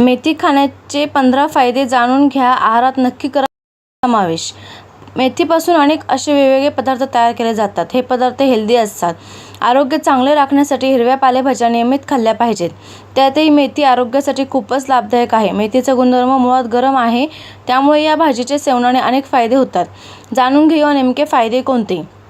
मेथी खाण्याचे पंधरा फायदे जाणून घ्या. आहारात नक्की करा समावेश. मेथीपासून अनेक असे वेगवेगळे पदार्थ तयार केले जातात. हे पदार्थ हेल्दी असतात. आरोग्य चांगले राखण्यासाठी हिरव्या पालेभाज्या नियमित खाल्ल्या पाहिजेत. त्यातही मेथी आरोग्यासाठी खूपच लाभदायक आहे. मेथीचा गुणधर्म मुळात गरम आहे. त्यामुळे या भाजीचे सेवनाने अनेक फायदे होतात. जाणून घेऊया नेमके फायदे कोणते?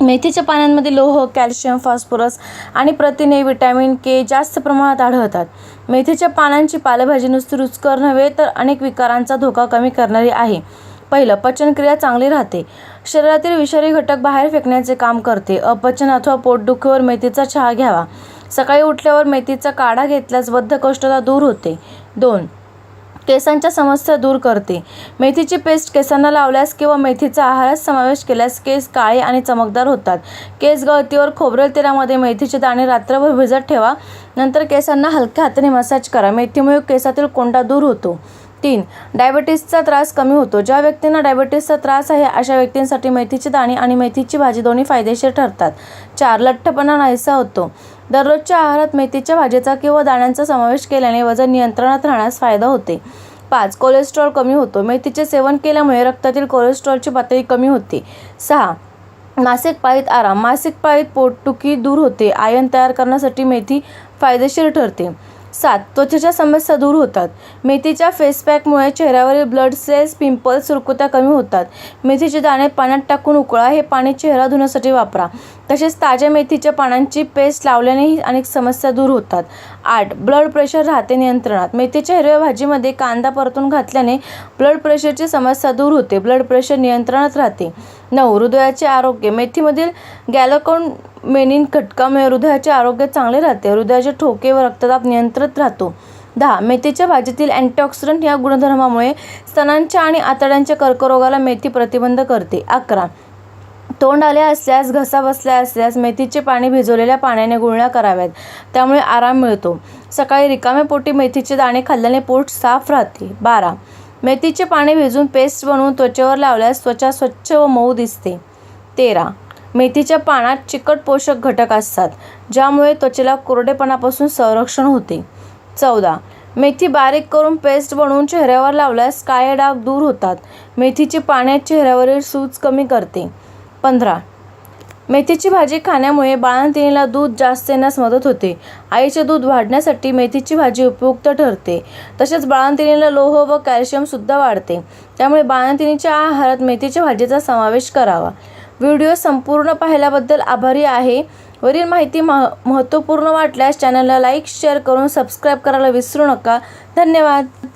मेथीच्या पानांमध्ये लोह कॅल्शियम फॉस्फरस आणि प्रथिने विटॅमिन के जास्त प्रमाणात आढळतात. मेथीच्या पानांची पालेभाजी नुसती रुचकर नव्हे तर अनेक विकारांचा धोका कमी करणारी आहे. पहिलं पचनक्रिया चांगली राहते. शरीरातील विषारी घटक बाहेर फेकण्याचे काम करते. अपचन अथवा पोटदुखीवर मेथीचा चहा घ्यावा. सकाळी उठल्यावर मेथीचा काढा घेतल्यास बद्धकोष्ठता दूर होते. दोन केसांच्या समस्या दूर करते. मेथीची पेस्ट केसांना लावल्यास किंवा मेथीचा आहारात समावेश केल्यास केस काळे आणि चमकदार होतात. केस गळतीवर खोबरेल तेलामध्ये मेथीचे दाणे रात्रभर भिजत ठेवा. नंतर केसांना हलक्या हाताने मसाज करा. मेथीमुळे केसातील कोंडा दूर होतो. तीन. डायबिटीसचा त्रास कमी होतो. ज्या व्यक्तींना डायबिटीसचा त्रास आहे अशा व्यक्तींसाठी मेथीची दाणे आणि मेथीची भाजी दोन्ही फायदेशीर ठरतात. चार. लठ्ठपणा नाहीसा होतो. दररोजच्या आहारात मेथीच्या भाजीचा किंवा दाण्यांचा समावेश केल्याने वजन नियंत्रणात राहण्यास फायदा होते. पाच. कोलेस्ट्रॉल कमी होतो. मेथीचे सेवन केल्यामुळे रक्तातील कोलेस्ट्रॉलची पातळी कमी होते. सहा. मासिक पाळीत आराम. मासिक पाळीत पोटदुखी दूर होते. आयन तयार करण्यासाठी मेथी फायदेशीर ठरते. सात त्वचेच्या समस्या दूर होतात. मेथीच्या फेसपॅकमुळे चेहऱ्यावरील ब्लड सेल्स पिंपल्स सुरकुत्या कमी होतात. मेथीचे दाणे पाण्यात टाकून उकळा. हे पाणी चेहरा धुण्यासाठी वापरा. तसेच ताज्या मेथीच्या पानांची पेस्ट लावल्यानेही अनेक समस्या दूर होतात. आठ ब्लड प्रेशर राहते नियंत्रणात. मेथीच्या हिरव्या भाजीमध्ये कांदा परतून घातल्याने ब्लड प्रेशरची समस्या दूर होते. ब्लड प्रेशर नियंत्रणात राहते. नऊ हृदयाचे आरोग्य. मेथीमधील गॅलोकोन मेनिन घटकामुळे हृदयाचे आरोग्य चांगले राहते. हृदयाचे ठोके व रक्तदाब नियंत्रित राहतो. दहा मेथीच्या भाजीतील अँटीऑक्सिडंट या गुणधर्मामुळे स्तनांच्या आणि आतड्यांच्या कर्करोगाला मेथी प्रतिबंध करते. अकरा तोंड आले असल्यास घसा बसल्या असल्यास मेथीचे पाणी भिजवलेल्या पाण्याने गुळण्या कराव्यात. त्यामुळे आराम मिळतो. सकाळी रिकाम्या पोटी मेथीचे दाणे खाल्ल्याने पोट साफ राहते. बारा मेथीचे पाणी भिजवून पेस्ट बनवून त्वचेवर लावल्यास त्वचा स्वच्छ व मऊ दिसते. तेरा मेथीच्या पानात चिकट पोषक घटक असतात ज्यामुळे त्वचेला कोरडेपणापासून संरक्षण होते. चौदा. मेथी बारीक करून पेस्ट बनवून चेहऱ्यावर लावल्यास काळे डाग दूर होतात. मेथीची पाने चेहऱ्यावरील सूज कमी करते. पंधरा. मेथीची भाजी खाण्यामुळे बाळंतिणीला दूध जास्त येण्यास मदत होते. आईचे दूध वाढण्यासाठी मेथीची भाजी उपयुक्त ठरते. तसेच बाळंतिणीला लोह व कॅल्शियमसुद्धा वाढते. त्यामुळे बाळंतिणीच्या आहारात मेथीच्या भाजीचा समावेश करावा. व्हिडिओ संपूर्ण पाहिल्याबद्दल आभारी आहे. वरील माहिती मह महत्त्वपूर्ण वाटल्यास चॅनलला लाईक शेअर करून सबस्क्राईब करायला विसरू नका. धन्यवाद.